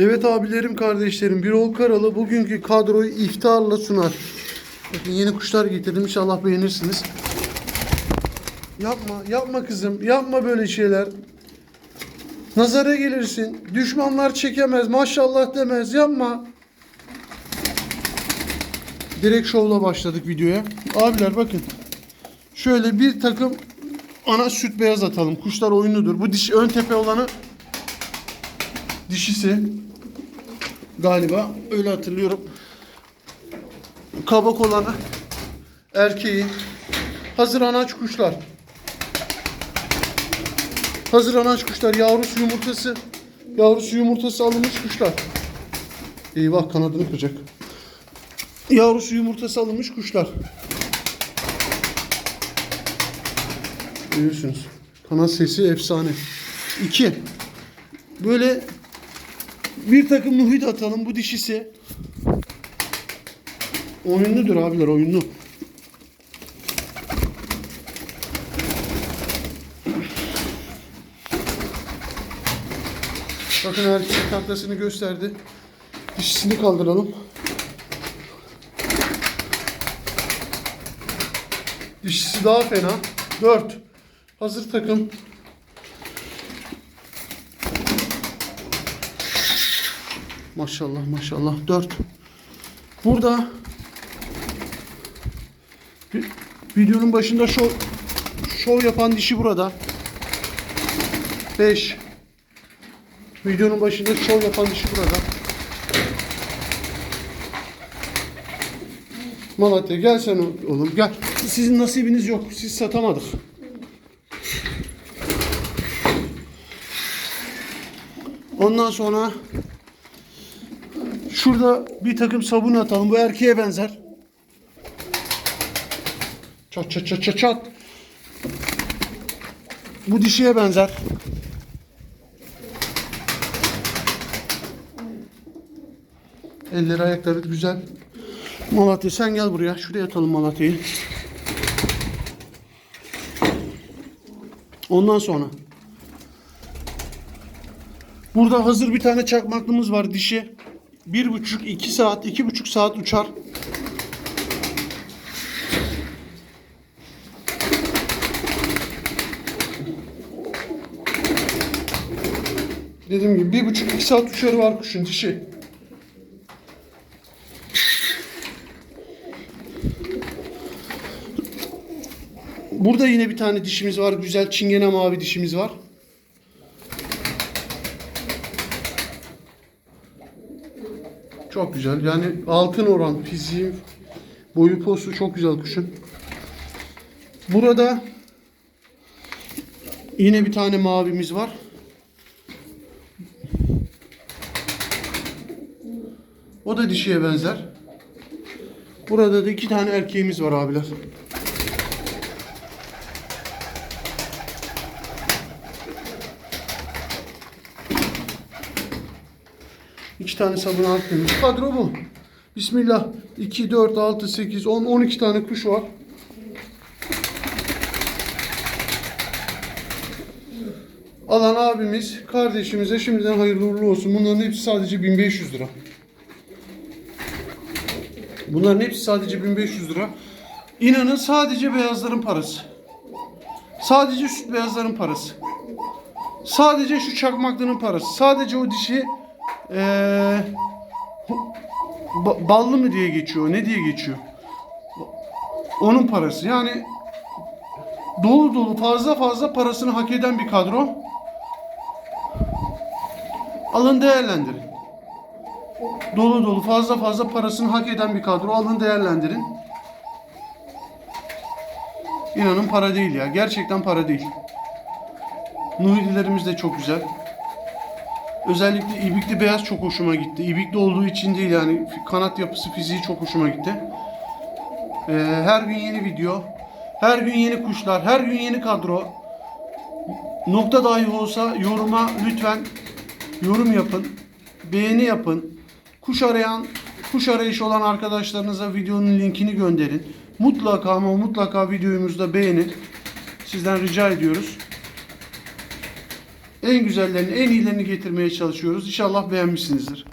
Evet abilerim kardeşlerim Birol Karalı bugünkü kadroyu iftarla sunar. Bakın yeni kuşlar getirdim inşallah beğenirsiniz. Yapma yapma kızım yapma böyle şeyler. Nazara gelirsin. Düşmanlar çekemez maşallah demez yapma. Direkt şovla başladık videoya. Abiler bakın. Şöyle bir takım ana süt beyaz atalım. Kuşlar oyunludur. Bu dişi ön tepe olanı dişisi galiba öyle hatırlıyorum. Kabak olanı erkeği. Hazır anaç kuşlar. Hazır anaç kuşlar. Yavrusu yumurtası. Yavrusu yumurtası alınmış kuşlar. Eyvah kanadını kıracak. Yavrusu yumurtası alınmış kuşlar. Görüyorsunuz. Kanat sesi efsane. İki. Böyle bir takım nuhit atalım. Bu dişisi. Oyunludur abiler oyunlu. Bakın erkek taklasını gösterdi. Dişisini kaldıralım. Dişisi daha fena. 4. Hazır takım. Maşallah maşallah 4. Burada vi- videonun başında şov şov yapan dişi burada. 5. Videonun başında şov yapan dişi burada. Malatya gel sen oğlum gel. Sizin nasibiniz yok. Siz satamadık. Ondan sonra şurada bir takım sabun atalım. Bu erkeğe benzer. Çat çat çat çat çat. Bu dişiye benzer. Elleri ayakları güzel. Malatya sen gel buraya. Şuraya atalım Malatya'yı. Ondan sonra Burada hazır bir tane çakmaklımız var dişi. Bir buçuk, iki saat, iki buçuk saat uçar. Dediğim gibi bir buçuk, iki saat uçarı var kuşun dişi. Burada yine bir tane dişimiz var. Güzel çingene mavi dişimiz var. Çok güzel. Yani altın oran fiziği, boyu postu çok güzel kuşun. Burada yine bir tane mavimiz var. O da dişiye benzer. Burada da iki tane erkeğimiz var abiler. İki tane sabun atmıyoruz. Kadro bu. Bismillah. 2, 4, 6, 8, 10, 12 tane kuş var. Alan abimiz, kardeşimize şimdiden hayırlı uğurlu olsun. Bunların hepsi sadece 1500 lira. Bunların hepsi sadece 1500 lira. İnanın sadece beyazların parası. Sadece süt beyazların parası. Sadece şu çakmaklının parası. Sadece o dişi ee, ba- ballı mı diye geçiyor, ne diye geçiyor? Onun parası. Yani dolu dolu fazla fazla parasını hak eden bir kadro. Alın değerlendirin. Dolu dolu fazla fazla parasını hak eden bir kadro. Alın değerlendirin. İnanın para değil ya. Gerçekten para değil. Nuhidilerimiz de çok güzel. Özellikle ibikli beyaz çok hoşuma gitti. İbikli olduğu için değil yani kanat yapısı fiziği çok hoşuma gitti. Ee, her gün yeni video, her gün yeni kuşlar, her gün yeni kadro. Nokta dahi olsa yoruma lütfen yorum yapın, beğeni yapın. Kuş arayan, kuş arayışı olan arkadaşlarınıza videonun linkini gönderin. Mutlaka ama mutlaka videomuzu da beğenin. Sizden rica ediyoruz. En güzellerini, en iyilerini getirmeye çalışıyoruz. İnşallah beğenmişsinizdir.